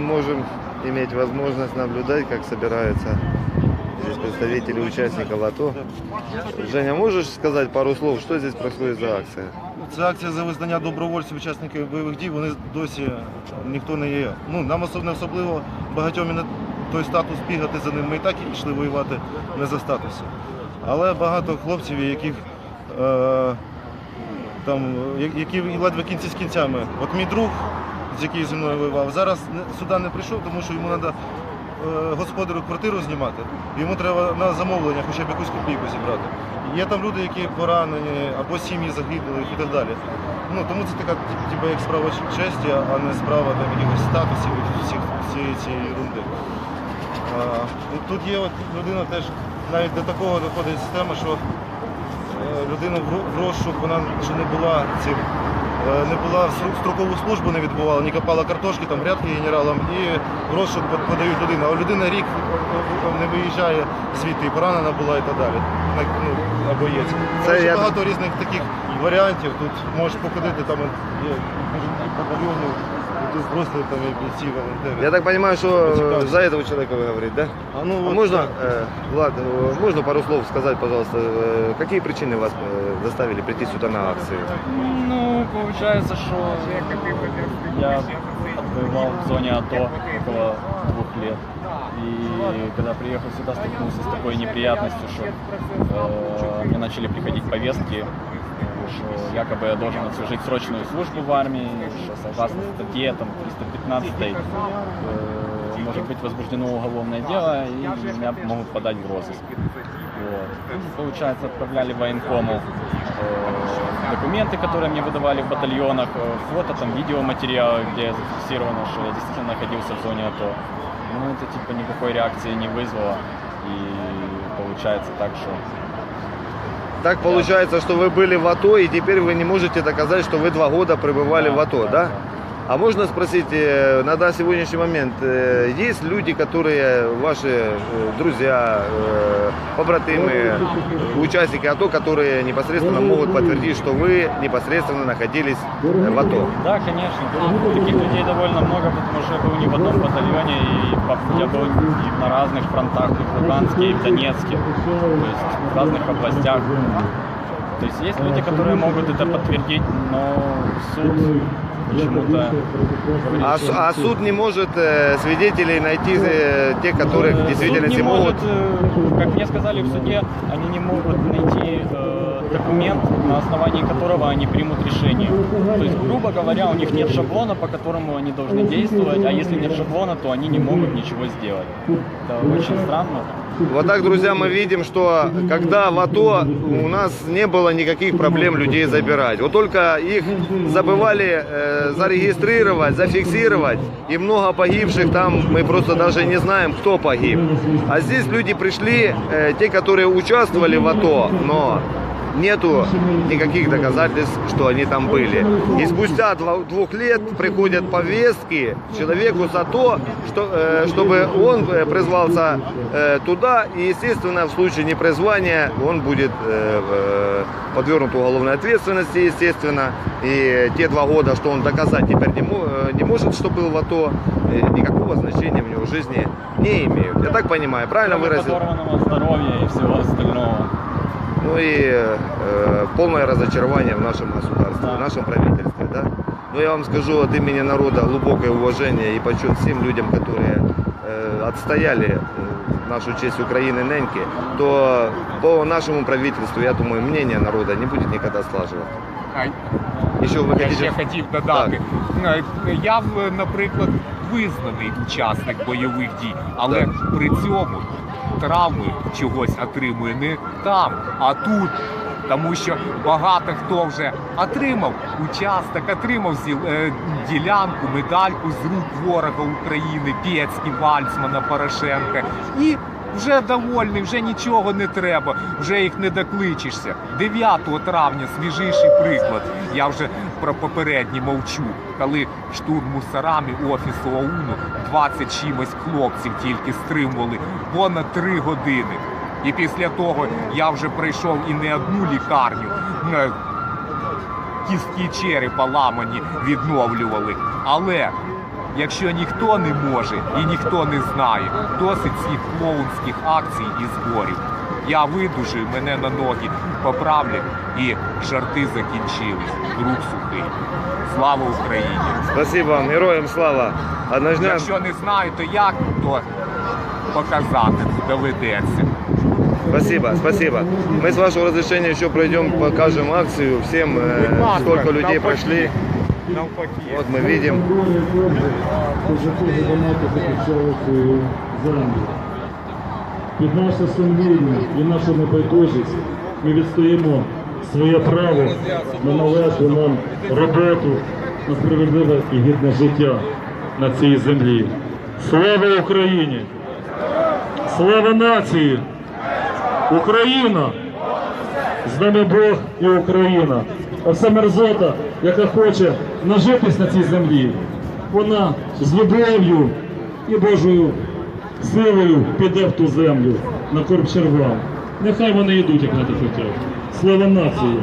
можем иметь возможность наблюдать, как собираются здесь представители участников АТО. Женя, можешь сказать пару слов, что здесь происходит за акция? Це акція за визнання добровольців учасників бойових дій. Вони досі ніхто не є. Ну нам особ- не особливо багатьом і не той статус бігати за ним. Ми і так йшли воювати не за статусом. Але багато хлопців, яких е, там, які ледве кінці з кінцями. От мій друг, з який зі мною воював, зараз сюди не прийшов, тому що йому треба господарю квартиру знімати. Йому треба на замовлення хоча б якусь копійку зібрати. Є там люди, які поранені або сім'ї загиблих і так далі. Ну, тому це така типу, як справа честі, а не справа там, якихось статусів всіх всієї цієї ерунди. Тут є от людина теж навіть до такого доходить система, що е, людина в ро- в розшук, вона ще не була цим. Е, Не була строкову службу не відбувала, не копала картошки, там грядки генералам і в розшук подають людину. А людина рік е, е, не виїжджає звідти і поранена була і так далі. Ну, або є. Це Коротше, я- багато різних таких варіантів. Тут можеш походити, там є і тут просто там є бійці, волонтери. Я так понимаю, что э, за этого человека вы говорите, да? А ну, А вот, можно, э, Влад, э, можно пару слов сказать, пожалуйста, э, какие причины вас э, заставили прийти сюда на акцию? Ну, получается, что я отбывал в зоне АТО около двух лет. И когда приехал сюда, столкнулся с такой неприятностью, что э, мне начали приходить повестки, что якобы я должен отслужить срочную службу в армии, что согласно статье там, 315 э, может быть возбуждено уголовное дело и меня могут подать в розыск. Вот. Ну, получается, отправляли военкому э, документы, которые мне выдавали в батальонах, э, фото, там, видеоматериалы, где зафиксировано, что я действительно находился в зоне АТО. Ну, это типа никакой реакции не вызвало. И получается так, что Так получается, что вы были в АТО, и теперь вы не можете доказать, что вы два года пребывали Да, в АТо, да? А можно спросить, э, на сегодняшний момент, э, есть люди, которые ваши э, друзья, побратимы, участники АТО, которые непосредственно могут подтвердить, что вы непосредственно находились в АТО? Да, конечно. Таких людей довольно много, потому что я был не в одном батальоне, и я был и на разных фронтах, и в Луганске, и в Донецке, то есть в разных областях. То есть есть люди, которые могут это подтвердить, но суд почему-то говорит, А, что с- а суд не может э, свидетелей найти, э, тех, которых Э, в действительности суд не могут... может, э, как мне сказали в суде, они не могут найти э, документ, на основании которого они примут решение. То есть, грубо говоря, у них нет шаблона, по которому они должны действовать, а если нет шаблона, то они не могут ничего сделать. Это очень странно. Вот так, друзья, мы видим, что когда в АТО у нас не было никаких проблем людей забирать. Вот только их забывали э, зарегистрировать, зафиксировать. И много погибших там мы просто даже не знаем, кто погиб. А здесь люди пришли, э, те, которые участвовали в АТО, но нету никаких доказательств, что они там были. И спустя двух лет приходят повестки человеку за то, что, э, чтобы он э, призвался э, туда, и, естественно, в случае непризвания он будет э, подвергнут уголовной ответственности, естественно. И те два года, что он доказать теперь не, не может, что был в АТО, никакого значения в него жизни не имеют. Я так понимаю, правильно выразил? здоровья и всего остального. Ну и э, полное разочарование в нашем государстве, Да. в нашем правительстве, да. Но я вам скажу от имени народа глубокое уважение и почет всем людям, которые э, отстояли э, нашу честь Украины неньки, то по нашему правительству, я думаю, мнение народа не будет никогда слаживаться. А Еще вы Я хотите... ще хотів додати. Е, Я, в- наприклад, визнаний учасник бойових дій, але Так. при цьому травми чогось отримує не там, а тут. Тому що багато хто вже отримав участок, отримав е, ділянку, медальку з рук ворога України, Пєцькі, Вальцмана, Порошенка. І вже довольний, вже нічого не треба, вже їх не докличешся. 9 травня свіжийший приклад. Я вже про попередній мовчу, коли штурм мусорами офісу ОУНу 20 чимось хлопців тільки стримували понад 3 години. І після того я вже прийшов і не одну лікарню. е, Кістки черепа ламані відновлювали. Але якщо ніхто не може і ніхто не знає, досить цих клоунських акцій і зборів. Я видужую, мене на ноги поправлять і жарти закінчились. Друг сухий. Слава Україні! Спасибо вам, героям слава. Однажды... Якщо не знаєте як, то показати доведеться. Спасибо, спасибо. Мы с вашего разрешения еще пройдем, покажем акцию. Всем, э, Будь ласка, сколько людей навпаки. Навпаки. Вот мы видим. Під наше сумління і нашу небайдужість ми відстоїмо своє право на належну нам роботу, на справедливе і гідне життя на цій землі. Слава Україні! Слава нації! Україна! З нами Бог і Україна. Вся мерзота, яка хоче нажитись на цій землі, вона з любов'ю і Божою силою піде в ту землю на корп червам. Нехай вони йдуть, як на хочуть. Слава нації!